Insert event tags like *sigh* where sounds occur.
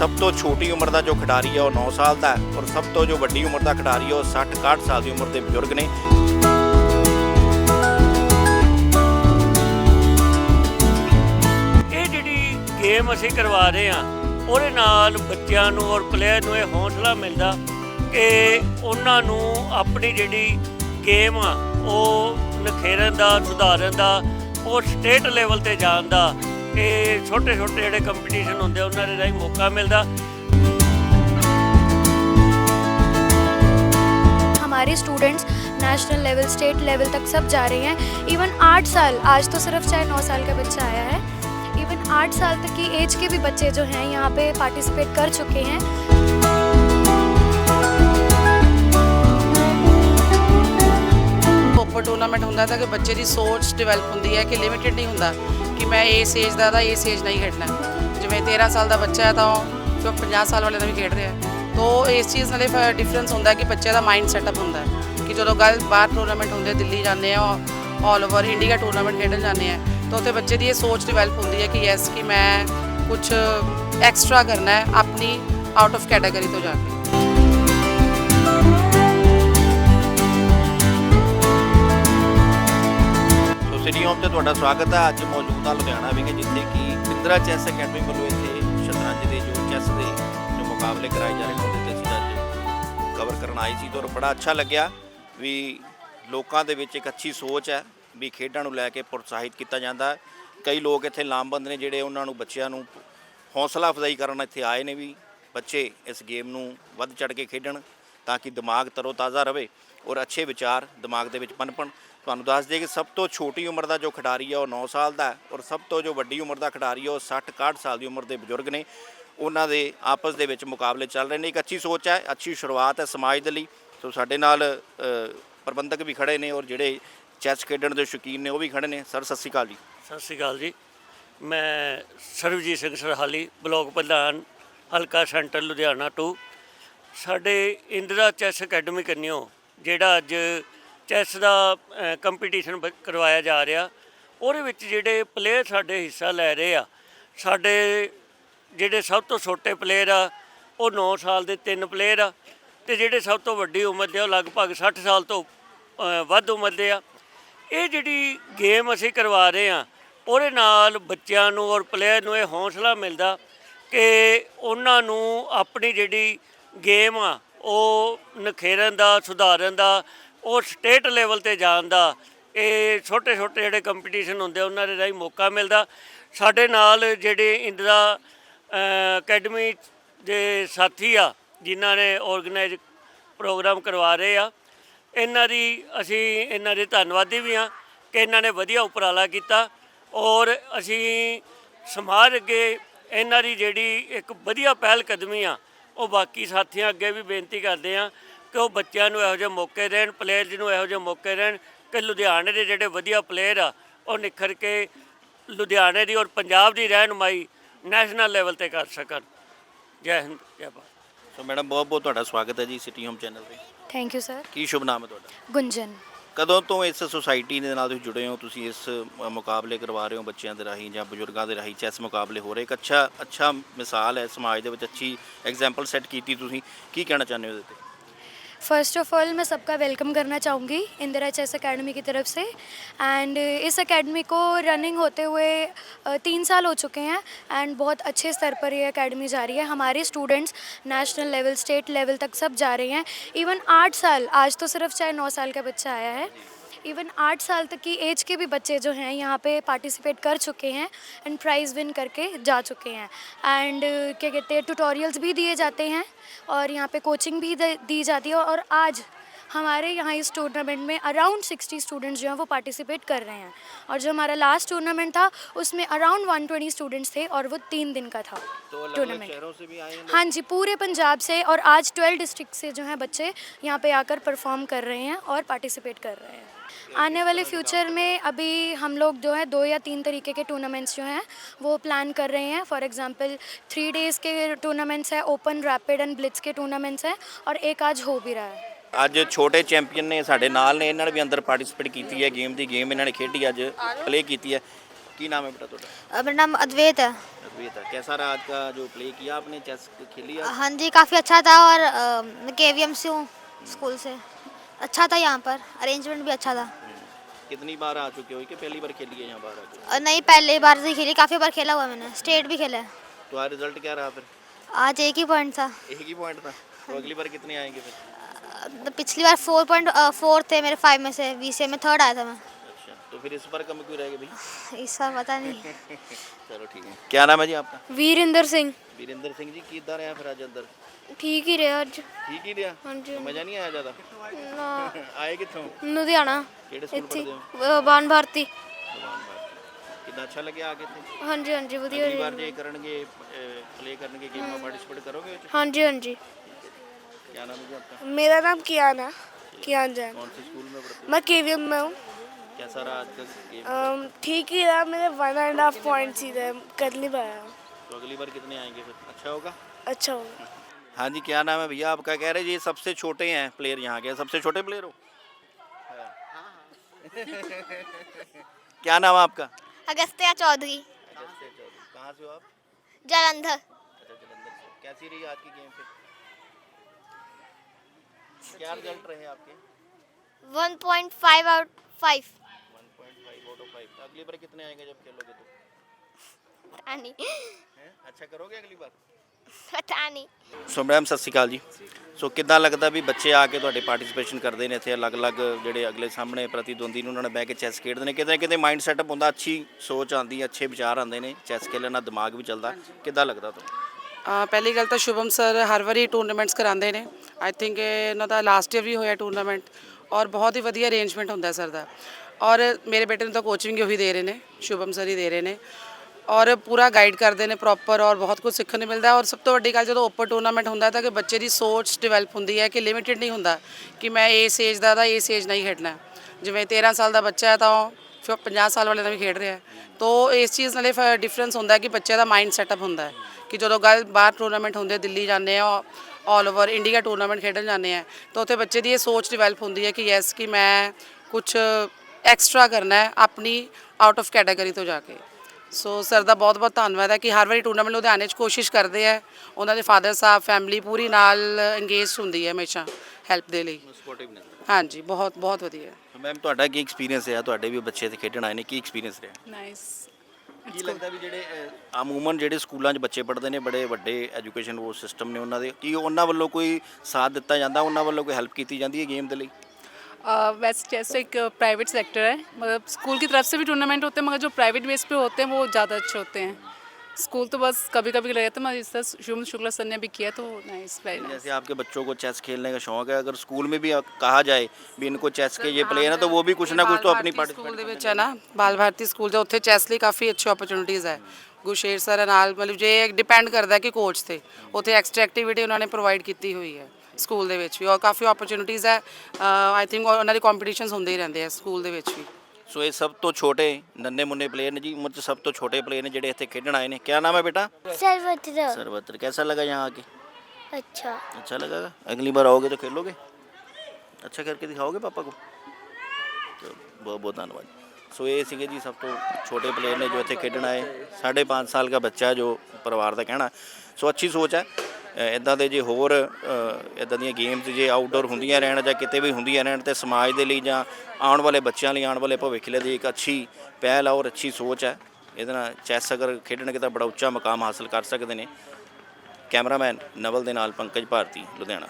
ਸਭ ਤੋਂ ਛੋਟੀ ਉਮਰ ਦਾ ਜੋ ਖਿਡਾਰੀ ਹੈ ਉਹ 9 ਸਾਲ ਦਾ ਹੈ ਔਰ ਸਭ ਤੋਂ ਜੋ ਵੱਡੀ ਉਮਰ ਦਾ ਖਿਡਾਰੀ ਹੈ ਉਹ 60 61 ਸਾਲ ਦੀ ਉਮਰ ਦੇ ਬਜ਼ੁਰਗ ਨੇ। ਇਹ ਜਿਹੜੀ ਗੇਮ ਅਸੀਂ ਕਰਵਾ ਰਹੇ ਹਾਂ, ਉਹਦੇ ਨਾਲ ਬੱਚਿਆਂ ਨੂੰ ਔਰ ਪਲੇਅਰ ਨੂੰ ਇਹ ਹੌਸਲਾ ਮਿਲਦਾ ਕਿ ਉਹਨਾਂ ਨੂੰ ਆਪਣੀ ਜਿਹੜੀ ਗੇਮ ਆ, ਉਹ ਨਖੇਰਨ ਦਾ, ਸੁਧਾਰਨ ਦਾ, ਉਹ ਸਟੇਟ ਲੈਵਲ ਤੇ ਜਾਣ ਦਾ ਇਹ ਛੋਟੇ ਛੋਟੇ ਜਿਹੜੇ ਕੰਪੀਟੀਸ਼ਨ ਹੁੰਦੇ ਆ, ਉਹਨਾਂ ਦੇ ਰਾਹੀਂ ਮੌਕਾ ਮਿਲਦਾ हमारे students national level state level तक सब जा रहे हैं इवन आठ साल आज तो सिर्फ चाहे नौ साल का बच्चा आया है इवन आठ साल तक की एज के भी बच्चे जो हैं यहाँ पे पार्टिसिपेट कर चुके हैं ਓਪਨ ਟੂਰਨਾਮੈਂਟ ਹੁੰਦਾ ਤਾਂ ਕਿ ਬੱਚੇ ਦੀ ਸੋਚ ਡਿਵੈਲਪ ਹੁੰਦੀ ਹੈ ਕਿ ਲਿਮਿਟਡ ਨਹੀਂ ਹੁੰਦਾ ਕਿ ਮੈਂ ਇਸ ਏਜ ਦਾ ਤਾਂ ਇਸ ਏਜ ਨਹੀਂ ਖੇਡਣਾ ਜਿਵੇਂ 13 ਸਾਲ ਦਾ ਬੱਚਾ ਹੈ ਤਾਂ ਉਹ ਜੋ 50 ਸਾਲ ਵਾਲੇ ਦਾ ਵੀ ਖੇਡ ਰਿਹਾ ਹੈ। ਤੋ ਇਸ ਚੀਜ਼ ਨਾਲੇ ਡਿਫਰੈਂਸ ਹੁੰਦਾ ਕਿ ਬੱਚੇ ਦਾ ਮਾਈਂਡ ਸੈਟਅਪ ਹੁੰਦਾ ਕਿ ਜਦੋਂ ਗੱਲ ਬਾਹਰ ਟੂਰਨਾਮੈਂਟ ਹੁੰਦੇ, ਦਿੱਲੀ ਜਾਂਦੇ ਆ ਆਲ ਓਵਰ ਇੰਡੀਆ ਟੂਰਨਾਮੈਂਟ ਖੇਡਣ ਜਾਂਦੇ ਆ ਤਾਂ ਉੱਥੇ ਬੱਚੇ ਦੀ ਇਹ ਸੋਚ ਡਿਵੈਲਪ ਹੁੰਦੀ ਹੈ ਕਿ ਯੈਸ ਕਿ ਮੈਂ ਕੁਝ ਐਕਸਟਰਾ ਕਰਨਾ ਹੈ ਆਪਣੀ ਆਊਟ ਆਫ ਕੈਟਾਗਰੀ ਤੋਂ ਜਾ ਕੇ। ਤੇ ਤੁਹਾਡਾ ਸਵਾਗਤ ਹੈ। ਅੱਜ ਮੌਜੂਦ ਹਾਂ ਲੁਧਿਆਣਾ ਵਿਖੇ, ਜਿੱਥੇ ਕਿ ਇੰਦਰਾ ਚੈਸ ਅਕੈਡਮੀ ਵੱਲੋਂ ਇੱਥੇ ਸ਼ਤਰੰਜ ਦੇ ਜੋ ਚੈਸ ਦੇ ਜੋ ਮੁਕਾਬਲੇ ਕਰਾਏ ਜਾ ਰਹੇ ਨੇ, ਉਹਦੇ ਤੇ ਅਸੀਂ ਅੱਜ ਕਵਰ ਕਰਨ ਆਏ ਸੀ ਤਾਂ ਬੜਾ ਅੱਛਾ ਲੱਗਿਆ ਵੀ ਲੋਕਾਂ ਦੇ ਵਿੱਚ ਇੱਕ ਅੱਛੀ ਸੋਚ ਹੈ ਵੀ ਖੇਡਾਂ ਨੂੰ ਲੈ ਕੇ ਪ੍ਰੋਤਸਾਹਿਤ ਕੀਤਾ ਜਾਂਦਾ ਕਈ ਲੋਕ ਇੱਥੇ ਲਾਮਬੰਦ ਨੇ ਜਿਹੜੇ ਉਹਨਾਂ ਨੂੰ ਬੱਚਿਆਂ ਨੂੰ ਹੌਸਲਾ ਅਫਜ਼ਾਈ ਕਰਨ ਇੱਥੇ ਆਏ ਨੇ ਵੀ ਬੱਚੇ ਇਸ ਗੇਮ ਨੂੰ ਵੱਧ ਚੜ ਕੇ ਖੇਡਣ ਤਾਂ ਕਿ ਦਿਮਾਗ ਤਰੋ ਤਾਜ਼ਾ ਰਵੇ ਔਰ ਅੱਛੇ ਵਿਚਾਰ ਦਿਮਾਗ ਦੇ ਵਿੱਚ ਪਨਪਣ। ਤੁਹਾਨੂੰ ਦੱਸ ਦਈਏ ਕਿ ਸਭ ਤੋਂ ਛੋਟੀ ਉਮਰ ਦਾ ਜੋ ਖਿਡਾਰੀ ਹੈ ਉਹ 9 ਸਾਲ ਦਾ ਔਰ ਸਭ ਤੋਂ ਜੋ ਵੱਡੀ ਉਮਰ ਦਾ ਖਿਡਾਰੀ ਹੈ ਉਹ 60 61 ਸਾਲ ਦੀ ਉਮਰ ਦੇ ਬਜ਼ੁਰਗ ਨੇ। ਉਹਨਾਂ ਦੇ ਆਪਸ ਦੇ ਵਿੱਚ ਮੁਕਾਬਲੇ ਚੱਲ ਰਹੇ ਨੇ। ਇੱਕ ਅੱਛੀ ਸੋਚ ਹੈ, ਅੱਛੀ ਸ਼ੁਰੂਆਤ ਹੈ ਸਮਾਜ ਦੇ ਲਈ। ਸੋ ਸਾਡੇ ਨਾਲ ਪ੍ਰਬੰਧਕ ਵੀ ਖੜੇ ਨੇ ਔਰ ਜਿਹੜੇ ਚੈਸ ਖੇਡਣ ਦੇ ਸ਼ੌਕੀਨ ਨੇ, ਉਹ ਵੀ ਖੜੇ ਨੇ। ਸਰ, ਸਤਿ ਸ਼੍ਰੀ ਅਕਾਲ ਜੀ। ਸਤਿ ਸ਼੍ਰੀ ਅਕਾਲ ਜੀ। ਮੈਂ ਸਰਬਜੀਤ ਸਿੰਘ ਸਰਹਾਲੀ, ਬਲਾਕ ਪ੍ਰਧਾਨ, ਹਲਕਾ ਸੈਂਟਰ ਲੁਧਿਆਣਾ 2 ਸਾਡੇ ਇੰਦਰਾ ਚੈਸ ਅਕੈਡਮੀ ਕੰਨਿਓ, ਜਿਹੜਾ ਅੱਜ ਚੈਸ ਦਾ ਕੰਪੀਟੀਸ਼ਨ ਕਰਵਾਇਆ ਜਾ ਰਿਹਾ। ਉਹਦੇ ਵਿੱਚ ਜਿਹੜੇ ਪਲੇਅਰ ਸਾਡੇ ਹਿੱਸਾ ਲੈ ਰਹੇ ਆ ਸਾਡੇ ਜਿਹੜੇ ਸਭ ਤੋਂ ਛੋਟੇ ਪਲੇਅਰ ਆ ਉਹ 9 ਸਾਲ ਦੇ ਤਿੰਨ ਪਲੇਅਰ ਆ ਤੇ ਜਿਹੜੇ ਸਭ ਤੋਂ ਵੱਡੀ ਉਮਰ ਦੇ ਆ, ਉਹ ਲਗਭਗ 60 ਸਾਲ ਤੋਂ ਵੱਧ ਉਮਰ ਦੇ ਆ। ਇਹ ਜਿਹੜੀ ਗੇਮ ਅਸੀਂ ਕਰਵਾ ਰਹੇ ਆ ਉਹਦੇ ਨਾਲ ਬੱਚਿਆਂ ਨੂੰ ਔਰ ਪਲੇਅਰ ਨੂੰ ਇਹ ਹੌਸਲਾ ਮਿਲਦਾ ਕਿ ਉਹਨਾਂ ਨੂੰ ਆਪਣੀ ਜਿਹੜੀ ਗੇਮ ਆ ਉਹ ਨਖੇਰਨ ਦਾ ਸੁਧਾਰਨ ਦਾ ਉਹ ਸਟੇਟ ਲੈਵਲ ਤੇ ਜਾਣ ਦਾ, ਇਹ ਛੋਟੇ ਛੋਟੇ ਜਿਹੜੇ ਕੰਪੀਟੀਸ਼ਨ ਹੁੰਦੇ ਉਹਨਾਂ ਦੇ ਰਾਹੀਂ ਮੌਕਾ ਮਿਲਦਾ। ਸਾਡੇ ਨਾਲ ਜਿਹੜੇ ਇੰਦਰਾ ਅਕੈਡਮੀ ਦੇ ਸਾਥੀ ਆ, ਜਿਨ੍ਹਾਂ ਨੇ ਆਰਗੇਨਾਈਜ਼ ਪ੍ਰੋਗਰਾਮ ਕਰਵਾ ਰਹੇ ਆ, ਇਹਨਾਂ ਦੀ ਅਸੀਂ ਇਹਨਾਂ ਦੇ ਧੰਨਵਾਦੀ ਵੀ ਹਾਂ ਕਿ ਇਹਨਾਂ ਨੇ ਵਧੀਆ ਉਪਰਾਲਾ ਕੀਤਾ ਔਰ ਅਸੀਂ ਸਮਾਜ ਅੱਗੇ ਇਹਨਾਂ ਦੀ ਜਿਹੜੀ ਇੱਕ ਵਧੀਆ ਪਹਿਲ ਕਦਮੀ ਆ, ਉਹ ਬਾਕੀ ਸਾਥੀਆਂ ਅੱਗੇ ਵੀ ਬੇਨਤੀ ਕਰਦੇ ਆ ਕਿ ਉਹ ਬੱਚਿਆਂ ਨੂੰ ਇਹੋ ਜਿਹੇ ਮੌਕੇ ਦੇਣ ਪਲੇਅਰ ਜੀ ਨੂੰ ਇਹੋ ਜਿਹੇ ਮੌਕੇ ਦੇਣ ਕਿ ਲੁਧਿਆਣੇ ਦੇ ਜਿਹੜੇ ਵਧੀਆ ਪਲੇਅਰ ਆ ਉਹ ਨਿਖਰ ਕੇ ਲੁਧਿਆਣੇ ਦੀ ਔਰ ਪੰਜਾਬ ਦੀ ਰਹਿਨਮਾਈ ਨੈਸ਼ਨਲ ਲੈਵਲ ਤੇ ਕਰ ਸਕਣ। ਜੈ ਹਿੰਦ ਜੈ ਭਾਰਤ। ਸੋ ਮੈਡਮ ਬਹੁਤ ਬਹੁਤ ਤੁਹਾਡਾ ਸਵਾਗਤ ਹੈ ਜੀ ਸਿਟੀ ਹੋਮ ਚੈਨਲ ਤੇ। ਥੈਂਕ ਯੂ ਸਰ ਕੀ ਸ਼ੁਭ ਨਾਮ ਹੈ ਤੁਹਾਡਾ? ਗੁੰਜਨ। ਕਦੋਂ ਤੋਂ ਇਸ ਸੁਸਾਇਟੀ ਦੇ ਨਾਲ ਤੁਸੀਂ ਜੁੜੇ ਹੋ? ਤੁਸੀਂ ਇਸ ਮੁਕਾਬਲੇ ਕਰਵਾ ਰਹੇ ਹੋ ਬੱਚਿਆਂ ਦੇ ਰਾਹੀਂ ਜਾਂ ਬਜ਼ੁਰਗਾਂ ਦੇ ਰਾਹੀਂ? ਚੈਸ ਮੁਕਾਬਲੇ ਹੋ ਰਹੇ। ਇੱਕ ਅੱਛਾ ਅੱਛਾ ਮਿਸਾਲ ਹੈ ਸਮਾਜ ਦੇ ਵਿੱਚ ਅੱਛੀ ਐਗਜ਼ਾਮਪਲ ਸੈੱਟ ਕੀਤੀ ਤੁਸੀਂ। ਕੀ ਕਹਿਣਾ ਚਾਹੁੰਦੇ ਹੋ ਇਹਦੇ ਤੇ? फ़र्स्ट ऑफ़ ऑल मैं सबका वेलकम करना चाहूँगी इंदिरा चेस अकेडमी की तरफ़ से। एंड इस अकेडमी को रनिंग होते हुए तीन साल हो चुके हैं एंड बहुत अच्छे स्तर पर ये अकेडमी जा रही है। हमारे students national level state level तक सब जा रहे हैं। इवन आठ साल, आज तो सिर्फ़ चाहे नौ साल का बच्चा आया है। इवन आठ साल तक की एज के भी बच्चे जो हैं यहाँ पे पार्टिसिपेट कर चुके हैं एंड प्राइज़ विन करके जा चुके हैं। एंड क्या कहते हैं ट्यूटोरियल्स भी दिए जाते हैं और यहाँ पे कोचिंग भी दी जाती है और आज हमारे यहाँ इस टूर्नामेंट में अराउंड 60 स्टूडेंट्स जो हैं वो पार्टिसिपेट कर रहे हैं। और जो हमारा लास्ट टूर्नामेंट था उसमें अराउंड 120 स्टूडेंट्स थे और वो तीन दिन का था तो टूर्नामेंट हैं हाँ जी पूरे पंजाब से और आज 12 डिस्ट्रिक्ट से जो हैं बच्चे यहाँ पे आकर परफॉर्म कर रहे हैं और पार्टिसिपेट कर रहे हैं। आने वाले फ्यूचर में अभी हम लोग जो है दो या तीन तरीके के टूर्नामेंट्स जो हैं वो प्लान कर रहे हैं फॉर एग्जांपल थ्री डेज़ के टूर्नामेंट्स हैं ओपन रैपिड एंड ब्लिट्स के टूर्नामेंट्स हैं और एक आज हो भी रहा है ਅੱਜ ਛੋਟੇ ਚੈਂਪੀਅਨ ਨੇ ਸਾਡੇ ਨਾਲ ਨੇ ਇਹਨਾਂ ਨੇ ਵੀ ਅੰਦਰ ਪਾਰਟਿਸਿਪੇਟ ਕੀਤੀ ਹੈ ਗੇਮ ਦੀ ਗੇਮ ਇਹਨਾਂ ਨੇ ਖੇਡੀ ਅੱਜ ਪਲੇ ਕੀਤੀ ਹੈ ਕੀ ਨਾਮ ਹੈ ਬੇਟਾ ਤੁਹਾਡਾ ਅ, ਮੇਰਾ ਨਾਮ ਅਦਵੈਤ ਹੈ अद्वैत है कैसा रहा आज का जो प्ले किया आपने चेस खेली आज हाँ जी काफ़ी अच्छा था और अ, मैं के वी एम से हूँ स्कूल से अच्छा था यहाँ पर अरेंजमेंट भी अच्छा था। कितनी बार आ चुके हो? कि पहली बार खेली है यहाँ बार आ चुके नहीं पहले बार से खेली काफ़ी बार खेला हुआ मैंने स्टेट भी खेला है। तो आज रिज़ल्ट क्या रहा फिर? आज एक ही पॉइंट था। एक ही पॉइंट था? तो अगली बार कितने आएँगे फिर? तो पिछली बार फोर पॉइंट फोर थे मेरे फाइव में से बी सी में थर्ड आया था मैं। अच्छा तो फिर इस बार कम क्यों रहेगी भाई? *laughs* इस बार पता नहीं। *laughs* चलो ठीक है। क्या नाम है जी आपका? वीरेंद्र सिंह। वीरेंद्र सिंह जी किधर आया फिर आज अंदर? ਠੀਕ ਹੀ ਰਿਹਾ ਅੱਜ ठीक ही ਰਿਹਾ ਹਾਂਜੀ। तो मजा नहीं आया ज्यादा ਨਾ *laughs* ਆਏ ਕਿੱਥੋਂ ਲੁਧਿਆਣਾ ਕਿਹੜੇ ਸਕੂਲ ਇੱਥੇ ਪੜ੍ਹਦੇ ਹੋ ਅ, ਬਾਨ ਭਾਰਤੀ ਕਿੰਨਾ ਅੱਛਾ ਲੱਗਿਆ ਆ ਕੇ ਇੱਥੇ ਹਾਂਜੀ ਹਾਂਜੀ ਵਧੀਆ ਅਗਲੀ ਵਾਰ ਰਿਹਾ। ਜੇ ਕਰਨਗੇ ਪਲੇ ਕਰਨਗੇ ਗੇਮਾਂ ਪਾਰਟਿਸਿਪੇਟ ਕਰੋਗੇ ਵਿੱਚ ਹਾਂਜੀ ਹਾਂਜੀ ਕੀ ਨਾਮ ਹੈ ਜੀ आपका मेरा नाम कियान है कियान जैन कौन से स्कूल में पढ़ते मैं के में हूँ हो कैसा रहा आज का गेम अम, ठीक ही रहा मेरे वन एंड हाफ पॉइंट्स ही थे कर नहीं पाया तो अगली बार कितने आएंगे फिर अच्छा होगा अच्छा होगा हाँ जी क्या नाम है भैया आपका? कह रहे जी सबसे छोटे हैं प्लेयर यहाँ के। सबसे छोटे प्लेयर हो? क्या नाम है आपका? अगस्त्या चौधरी। कहाँ से हो आप? जालंधर। अच्छा जलंधर से। कैसी रही आज की गेम फिर? क्या रिज़ल्ट रहे। आपके? 1.5 आउट 5 1.5 आउट ऑफ़ 5 अगली बार कितने आएँगे जब खेलोगे तो? ਪਤਾ ਨਹੀਂ ਅੱਛਾ ਕਰੋਗੇ ਅਗਲੀ ਵਾਰ ਪਤਾ ਨਹੀਂ ਸੋ ਮੈਮ ਸਤਿ ਸ਼੍ਰੀ ਅਕਾਲ ਜੀ ਸੋ ਕਿੱਦਾਂ ਲੱਗਦਾ ਵੀ ਬੱਚੇ ਆ ਕੇ ਤੁਹਾਡੇ ਪਾਰਟਿਸਿਪੇਸ਼ਨ ਕਰਦੇ ਨੇ ਇੱਥੇ ਅਲੱਗ-ਅਲੱਗ ਜਿਹੜੇ ਅਗਲੇ ਸਾਹਮਣੇ ਪ੍ਰਤੀਦਵੰਦੀ ਨੂੰ ਉਹਨਾਂ ਨਾਲ ਬਹਿ ਕੇ ਚੈਸ ਖੇਡਦੇ ਨੇ ਕਿਤੇ ਕਿਤੇ ਮਾਈਂਡ ਸੈਟਅਪ ਹੁੰਦਾ ਅੱਛੀ ਸੋਚ ਆਉਂਦੀ ਅੱਛੇ ਵਿਚਾਰ ਆਉਂਦੇ ਨੇ ਚੈਸ ਖੇਡਣ ਨਾਲ ਦਿਮਾਗ ਵੀ ਚੱਲਦਾ ਕਿੱਦਾਂ ਲੱਗਦਾ ਤੁਹਾਨੂੰ ਅ, ਪਹਿਲੀ ਗੱਲ ਤਾਂ ਸ਼ੁਭਮ ਸਰ ਹਰ ਵਾਰੀ ਟੂਰਨਾਮੈਂਟਸ ਕਰਾਉਂਦੇ ਨੇ ਆਈ ਥਿੰਕ ਇਹਨਾਂ ਦਾ ਲਾਸਟ ਈਅਰ ਵੀ ਹੋਇਆ ਟੂਰਨਾਮੈਂਟ ਔਰ ਬਹੁਤ ਹੀ ਵਧੀਆ ਅਰੇਂਜਮੈਂਟ ਹੁੰਦਾ ਸਰ ਦਾ ਔਰ ਮੇਰੇ ਬੇਟੇ ਨੂੰ ਤਾਂ ਕੋਚਿੰਗ ਉਹੀ ਦੇ ਰਹੇ ਨੇ ਸ਼ੁਭਮ ਸਰ ਹੀ ਦੇ ਰਹੇ ਨੇ ਔਰ ਪੂਰਾ ਗਾਈਡ ਕਰਦੇ ਨੇ ਪ੍ਰੋਪਰ ਔਰ ਬਹੁਤ ਕੁਝ ਸਿੱਖਣ ਨੂੰ ਮਿਲਦਾ ਔਰ ਸਭ ਤੋਂ ਵੱਡੀ ਗੱਲ ਜਦੋਂ ਓਪਨ ਟੂਰਨਾਮੈਂਟ ਹੁੰਦਾ ਤਾਂ ਕਿ ਬੱਚੇ ਦੀ ਸੋਚ ਡਿਵੈਲਪ ਹੁੰਦੀ ਹੈ ਕਿ ਲਿਮਿਟਿਡ ਨਹੀਂ ਹੁੰਦਾ ਕਿ ਮੈਂ ਇਸ ਏਜ ਦਾ ਤਾਂ ਇਸ ਏਜ ਨਹੀਂ ਖੇਡਣਾ ਜਿਵੇਂ 13 ਸਾਲ ਦਾ ਬੱਚਾ ਹੈ ਤਾਂ ਉਹ ਫਿਰ 50 ਸਾਲ ਵਾਲੇ ਨਾਲ ਵੀ ਖੇਡ ਰਿਹਾ ਤੋ ਇਸ ਚੀਜ਼ ਨਾਲੇ ਡਿਫਰੈਂਸ ਹੁੰਦਾ ਕਿ ਬੱਚੇ ਦਾ ਮਾਈਂਡ ਸੈਟਅਪ ਹੁੰਦਾ ਹੈ ਕਿ ਜਦੋਂ ਗੱਲ ਬਾਹਰ ਟੂਰਨਾਮੈਂਟ ਹੁੰਦੇ ਦਿੱਲੀ ਜਾਂਦੇ ਆ ਆਲ ਓਵਰ ਇੰਡੀਆ ਟੂਰਨਾਮੈਂਟ ਖੇਡਣ ਜਾਂਦੇ ਆ, ਤਾਂ ਉੱਥੇ ਬੱਚੇ ਦੀ ਇਹ ਸੋਚ ਡਿਵੈਲਪ ਹੁੰਦੀ ਹੈ ਕਿ ਯੈਸ ਕਿ ਮੈਂ ਕੁਝ ਐਕਸਟਰਾ ਕਰਨਾ ਹੈ ਆਪਣੀ ਆਊਟ ਆਫ ਕੈਟਾਗਰੀ ਤੋਂ ਜਾ ਕੇ। ਸੋ ਸਰ ਦਾ ਬਹੁਤ ਬਹੁਤ ਧੰਨਵਾਦ ਹੈ ਕਿ ਹਰ ਵਾਰੀ ਟੂਰਨਾਮੈਂਟ ਲੁਧਿਆਣੇ 'ਚ ਕੋਸ਼ਿਸ਼ ਕਰਦੇ ਆ। ਉਹਨਾਂ ਦੇ ਫਾਦਰ ਸਾਹਿਬ ਫੈਮਿਲੀ ਪੂਰੀ ਨਾਲ ਇੰਗੇਜ ਹੁੰਦੀ ਹੈ ਹਮੇਸ਼ਾ ਹੈਲਪ ਦੇ ਲਈ। ਸਪੋਰਟਿਵ ਨੇ। ਹਾਂਜੀ ਬਹੁਤ ਬਹੁਤ ਵਧੀਆ ਮੈਮ ਤੁਹਾਡਾ ਕੀ ਐਕਸਪੀਰੀਅੰਸ ਹੈ ਤੁਹਾਡੇ ਵੀ ਬੱਚੇ ਇੱਥੇ ਖੇਡਣ ਆਏ ਨੇ ਕੀ ਐਕਸਪੀਰੀਅੰਸ ਰਿਹਾ? ਨਾਈਸ ਕੀ ਲੱਗਦਾ ਵੀ ਜਿਹੜੇ ਅਹ, ਅਮੂਮਨ ਜਿਹੜੇ ਸਕੂਲਾਂ 'ਚ ਬੱਚੇ ਪੜ੍ਹਦੇ ਨੇ ਬੜੇ ਵੱਡੇ ਐਜੂਕੇਸ਼ਨ ਉਹ ਸਿਸਟਮ ਨੇ ਉਹਨਾਂ ਦੇ ਕੀ ਉਹਨਾਂ ਵੱਲੋਂ ਕੋਈ ਸਾਥ ਦਿੱਤਾ ਜਾਂਦਾ? ਉਹਨਾਂ ਵੱਲੋਂ ਕੋਈ ਹੈਲਪ ਕੀਤੀ ਜਾਂਦੀ ਹੈ ਗੇਮ ਦੇ ਲਈ? वैसे जैसे एक प्राइवेट सेक्टर है। मतलब स्कूल की तरफ़ से भी टूर्नामेंट होते हैं मगर जो प्राइवेट बेस पे होते हैं वो ज़्यादा अच्छे होते हैं। स्कूल तो बस कभी कभी लगे तो मैं इस तरह शुभम शुक्ला सर ने भी किया तो नाइस जैसे आपके बच्चों को चेस खेलने का शौक है अगर स्कूल में भी कहा जाए भी इनको चेस के ये प्लेयर है तो वो भी कुछ ना कुछ तो अपनी स्कूल है। ना बाल भारती स्कूल जो चेस लिए काफ़ी अच्छी अपॉर्चुनिटीज़ है। गुशेर सर ਹੈ मतलब जो डिपेंड करता है कि कोच ਕਿ ਕੋਚ ਤੇ ਉੱਥੇ ਐਕਸਟਰਾ ਐਕਟੀਵਿਟੀ ਉਹਨਾਂ ਨੇ ਸਕੂਲ ਦੇ ਵਿੱਚ ਵੀ ਔਰ ਕਾਫੀ ਓਪਰਚ्युनिटीज ਹੈ ਆਈ ਥਿੰਕ ਉਹਨਾਂ ਦੇ ਕੰਪੀਟੀਸ਼ਨਸ ਹੁੰਦੇ ਹੀ ਰਹਿੰਦੇ ਆ ਸਕੂਲ ਦੇ ਵਿੱਚ ਵੀ। ਸੋ ਇਹ ਸਭ ਤੋਂ ਛੋਟੇ ਨੰਨੇ ਮੁੰਨੇ ਪਲੇਅਰ ਨੇ ਜੀ ਉਮਰ ਚ ਸਭ ਤੋਂ ਛੋਟੇ ਪਲੇਅਰ ਨੇ ਜਿਹੜੇ ਇੱਥੇ ਖੇਡਣ ਆਏ ਨੇ। ਕਿਆ ਨਾਮ ਹੈ ਬੇਟਾ? ਸਰਵਤਰ। ਸਰਵਤਰ। ਕਿਹਦਾ ਲੱਗਾ ਯਹਾਂ ਆ ਕੇ? अच्छा अच्छा लगेगा अगली बार आओगे तो खेलोगे अच्छा करके ਦਿਖਾਓਗੇ ਪਾਪਾ ਕੋ? ਬਹੁਤ ਬਹੁਤ ਧੰਨਵਾਦ। ਸੋ ਇਹ ਸੀਗੇ ਜੀ ਸਭ ਤੋਂ ਛੋਟੇ ਪਲੇਅਰ ਨੇ ਜੋ ਇੱਥੇ ਖੇਡਣ ਆਏ। 5.5 ਸਾਲ ਦਾ ਬੱਚਾ ਜੋ ਪਰਿਵਾਰ ਦਾ ਕਹਿਣਾ। ਸੋ ਅੱਛੀ ਸੋਚ ਹੈ। ਇਦਾਂ ਦੇ ਜੇ ਹੋਰ ਇਦਾਂ ਦੀਆਂ ਗੇਮਸ ਜੇ ਆਊਟਡੋਰ ਹੁੰਦੀਆਂ ਰਹਿਣ ਜਾਂ ਕਿਤੇ ਵੀ ਹੁੰਦੀਆਂ ਰਹਿਣ ਤੇ ਸਮਾਜ ਦੇ ਲਈ ਜਾਂ ਆਉਣ ਵਾਲੇ ਬੱਚਿਆਂ ਲਈ, ਆਉਣ ਵਾਲੇ ਭਵਿੱਖ ਲਈ ਇੱਕ ਅੱਛੀ ਪਹਿਲ ਆ ਔਰ ਅੱਛੀ ਸੋਚ ਹੈ ਇਹਦੇ ਨਾਲ ਚੈਸ ਅਗਰ ਖੇਡਣਗੇ ਤਾਂ ਬੜਾ ਉੱਚਾ ਮਕਾਮ ਹਾਸਲ ਕਰ ਸਕਦੇ ਨੇ। ਕੈਮਰਾਮੈਨ ਨਵਲ ਦੇ ਨਾਲ ਪੰਕਜ ਭਾਰਤੀ, ਲੁਧਿਆਣਾ।